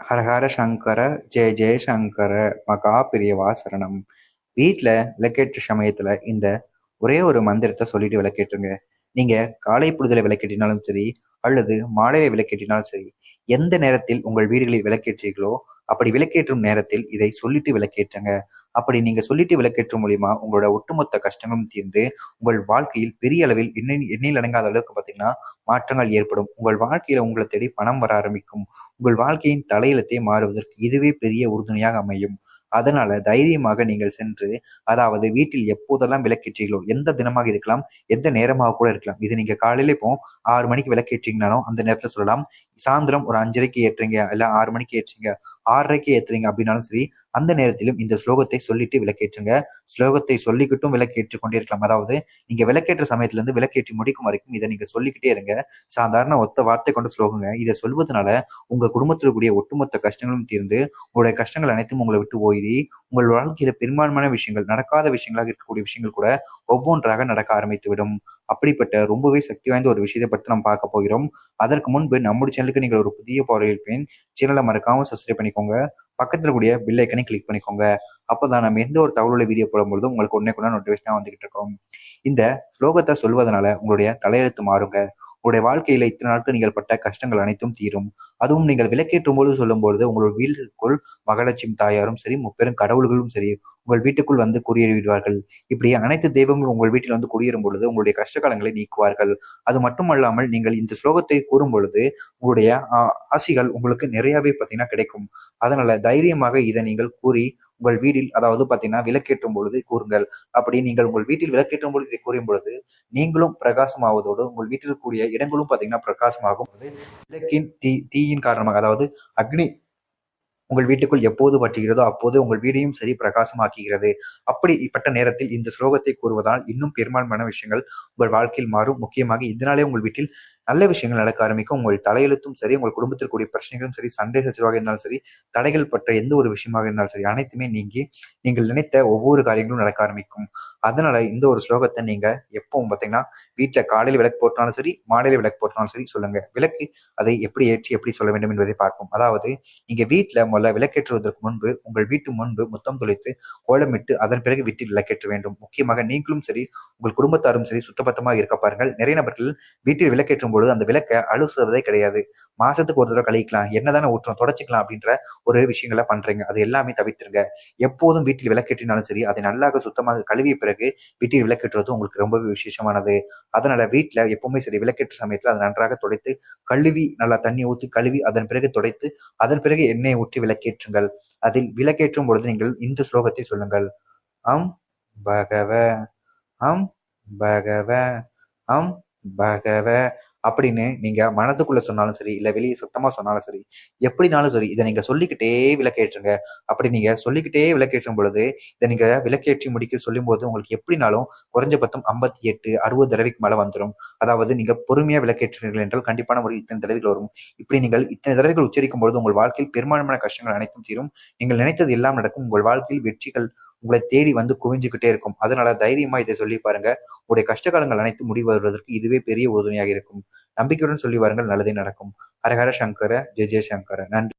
ஹரஹர சங்கர ஜெய ஜெய சங்கர மகா பிரியவா சரணம். வீட்டில் விளக்கேற்ற சமயத்தில் இந்த ஒரே ஒரு மந்திரத்தை சொல்லிட்டு விளக்கேற்றுங்க. நீங்க காலை பொழுதுல விளக்கேற்றினாலும் சரி அல்லது மாலையை விளக்கேற்றினாலும் சரி எந்த நேரத்தில் உங்கள் வீடுகளில் விளக்கேற்றீர்களோ அப்படி விளக்கேற்றும் நேரத்தில் இதை சொல்லிட்டு விளக்கேற்றுங்க. அப்படி நீங்க சொல்லிட்டு விளக்கேற்றும் மூலியமா உங்களோட ஒட்டுமொத்த கஷ்டங்களும் தீர்ந்து உங்கள் வாழ்க்கையில் பெரிய அளவில் எண்ணெய் எண்ணில் அடங்காத அளவுக்கு பார்த்தீங்கன்னா மாற்றங்கள் ஏற்படும். உங்கள் வாழ்க்கையில உங்களை தேடி பணம் வர ஆரம்பிக்கும். உங்கள் வாழ்க்கையின் தலையிலத்தை மாறுவதற்கு இதுவே பெரிய உறுதுணையாக அமையும். அதனால தைரியமாக நீங்கள் சென்று அதாவது வீட்டில் எப்போதெல்லாம் விளக்கேற்றீர்களோ எந்த தினமாக இருக்கலாம் எந்த நேரமாக கூட இருக்கலாம். இது நீங்க காலையில இப்போ ஆறு மணிக்கு விளக்கேற்றீங்கனாலும் அந்த நேரத்தில் சொல்லலாம். சாயந்தரம் ஒரு அஞ்சரைக்கு ஏற்றுறீங்க இல்ல ஆறு மணிக்கு ஏற்றுறீங்க ஆறரைக்கு ஏற்றுறீங்க அப்படின்னாலும் சரி அந்த நேரத்திலும் இந்த ஸ்லோகத்தை சொல்லிட்டு விளக்கேற்றுங்க. ஸ்லோகத்தை சொல்லிக்கிட்டும் விளக்கேற்று கொண்டே இருக்கலாம் அதாவது நீங்க விளக்கேற்ற சமயத்துல இருந்து விளக்கேற்றி முடிக்கும் வரைக்கும் இதை நீங்க சொல்லிக்கிட்டே இருங்க. சாதாரண ஒத்த வார்த்தை கொண்ட ஸ்லோகங்க. இதை சொல்வதனால உங்க குடும்பத்தில் கூடிய ஒட்டுமொத்த கஷ்டங்களும் தீர்ந்து உங்களுடைய கஷ்டங்கள் அனைத்தும் உங்களை விட்டு போயிடி உங்கள் வாழ்க்கையில பெரும்பான்மையான விஷயங்கள் நடக்காத விஷயங்களாக இருக்கக்கூடிய விஷயங்கள் கூட ஒவ்வொன்றாக நடக்க ஆரம்பித்து விடும் அப்படிப்பட்ட ரொம்பவே சக்தி வாய்ந்த ஒரு விஷயத்தை பற்றி நம்ம பார்க்க போகிறோம். அதற்கு முன்பு நம்முடைய சேனலுக்கு நீங்கள் ஒரு புதிய பார்வையிருப்பேன் சேனலை மறக்காம சப்ஸ்கிரைப் பண்ணிக்கோங்க. பக்கத்தில் கூடிய பில் ஐக்கனை கிளிக் பண்ணிக்கோங்க. அப்போதான் நம்ம எந்த ஒரு தகவலை வீடியோ போடும்பொழுதும் உங்களுக்கு உடனே கூட நோட்டிஃபிகேஷனாக வந்துகிட்டு இருக்கோம். இந்த ஸ்லோகத்தை சொல்வதனால உங்களுடைய தலையெழுத்து மாறுங்க. உங்களுடைய வாழ்க்கையில இத்தனை நாட்கள் நீங்கள் பட்ட கஷ்டங்கள் அனைத்தும் தீரும். அதுவும் நீங்கள் விளக்கேற்றும் போது சொல்லும் பொழுது உங்களோட மகாலட்சுமி தாயாரும் சரி முப்பெரும் கடவுள்களும் சரி உங்கள் வீட்டுக்குள் வந்து குடியேறிவிடுவார்கள் இப்படி அனைத்து தெய்வங்களும் உங்கள் வீட்டில் வந்து குடியேறும் பொழுது உங்களுடைய கஷ்டகாலங்களை நீக்குவார்கள். அது மட்டுமல்லாமல் நீங்கள் இந்த ஸ்லோகத்தை கூறும் பொழுது உங்களுடைய ஆசிகள் உங்களுக்கு நிறையவே பார்த்தீங்கன்னா கிடைக்கும். அதனால தைரியமாக இதை நீங்கள் கூறி உங்கள் வீட்டில் அதாவது பார்த்தீங்கன்னா விளக்கேற்றும் பொழுது கூறுங்கள். அப்படி நீங்கள் உங்கள் வீட்டில் விளக்கேற்றும் பொழுது இதை கூறும் பொழுது நீங்களும் பிரகாசமாவதோடு உங்கள் வீட்டில் கூடிய இடங்களும் பார்த்தீங்கன்னா பிரகாசமாகும். விளக்கின் தீ தீயின் காரணமாக அதாவது அக்னி உங்கள் வீட்டுக்குள் எப்போது பற்றுகிறதோ அப்போது உங்கள் வீடையும் சரி பிரகாசமாக்குகிறது. அப்படிப்பட்ட நேரத்தில் இந்த ஸ்லோகத்தை கூறுவதால் இன்னும் பெரும்பான்மையான விஷயங்கள் உங்கள் வாழ்க்கையில் மாறும். முக்கியமாக இதனாலே உங்கள் வீட்டில் நல்ல விஷயங்கள் நடக்க ஆரம்பிக்கும். உங்கள் தலையெழுத்தும் சரி உங்கள் குடும்பத்தில் கூடிய பிரச்சனைகளும் சரி சண்டை சச்சரவாக இருந்தாலும் சரி தடைகள் பற்ற எந்த ஒரு விஷயமாக இருந்தாலும் சரி அனைத்துமே நீங்கி நீங்கள் நினைத்த ஒவ்வொரு காரியங்களும் நடக்க ஆரம்பிக்கும். அதனால இந்த ஒரு ஸ்லோகத்தை நீங்க எப்பவும் பார்த்தீங்கன்னா வீட்டில் காலையில் விளக்கு போட்டாலும் சரி மாலையில் விளக்கு போட்டாலும் சரி சொல்லுங்க. விளக்கு அதை எப்படி ஏற்றி எப்படி சொல்ல வேண்டும் என்பதை பார்ப்போம். அதாவது நீங்க வீட்டில் முதல்ல விளக்கேற்றுவதற்கு முன்பு உங்கள் வீட்டு முன்பு முத்தம் தொலைத்து கோலமிட்டு அதன் பிறகு வீட்டில் விளக்கேற்ற வேண்டும். முக்கியமாக நீங்களும் சரி உங்கள் குடும்பத்தாரும் சரி சுத்தபத்தமாக இருக்க பாருங்கள். நிறைய நபர்கள் வீட்டில் விளக்கேற்றும் பொழுது அந்த விளக்கை அழுசுவதே கிடையாது. மாசத்துக்கு ஒரு தடவை கழிக்கலாம் என்னதானே ஊற்றம் தொடச்சிக்கலாம் அப்படின்ற ஒரு விஷயங்களை பண்றீங்க. அது எல்லாமே தவிர்த்துருங்க. எப்போதும் வீட்டில் விளக்கேற்றினாலும் சரி அதை நல்லாக சுத்தமாக கழுவிய பிறகு வீட்டில் விளக்கேற்றுவது உங்களுக்கு ரொம்பவே விசேஷமானது. அதனால வீட்டில் எப்பவுமே சரி விளக்கேற்ற சமயத்தில் அதை நன்றாக துடைத்து கழுவி நல்லா தண்ணி ஊற்றி கழுவி அதன் பிறகு துடைத்து அதன் பிறகு எண்ணெயை ஊற்றி விளக்கேற்றுங்கள். அதில் விளக்கேற்றும் பொழுது நீங்கள் இந்த ஸ்லோகத்தை சொல்லுங்கள். அம் பகவ அம் பகவ அம் பகவ அப்படின்னு நீங்க மனதுக்குள்ள சொன்னாலும் சரி இல்ல வெளியே சத்தமா சொன்னாலும் சரி எப்படினாலும் சரி இதை நீங்க சொல்லிக்கிட்டே விளக்கேற்றுங்க. அப்படி நீங்க சொல்லிக்கிட்டே விளக்கேற்றும் பொழுது இதை நீங்க விளக்கேற்றி முடிக்க சொல்லும் போது உங்களுக்கு எப்படினாலும் குறைஞ்சபட்சம் ஐம்பத்தி எட்டு அறுபது தடவைக்கு மேல வந்துடும் அதாவது நீங்க பொறுமையா விளக்கேற்றுவீர்கள் என்றால் கண்டிப்பான ஒரு இத்தனை தடவைகள் வரும். இப்படி நீங்கள் இத்தனை தடவைகள் உச்சரிக்கும் பொழுது உங்கள் வாழ்க்கையில் பெரும்பான்மையான கஷ்டங்கள் அனைத்தும் தீரும். நீங்கள் நினைத்தது எல்லாம் நடக்கும். உங்கள் வாழ்க்கையில் வெற்றிகள் உங்களை தேடி வந்து குவிஞ்சுக்கிட்டே இருக்கும். அதனால தைரியமா இதை சொல்லி பாருங்க. உங்களுடைய கஷ்டகாலங்கள் அனைத்தும் முடிவு வருவதற்கு இதுவே பெரிய உறுதுணையாக இருக்கும். நம்பிக்கையுடன் சொல்லி வாருங்கள். நல்லதே நடக்கும். ஹரஹர சங்கர ஜெய ஜெயசங்கர. நன்றி.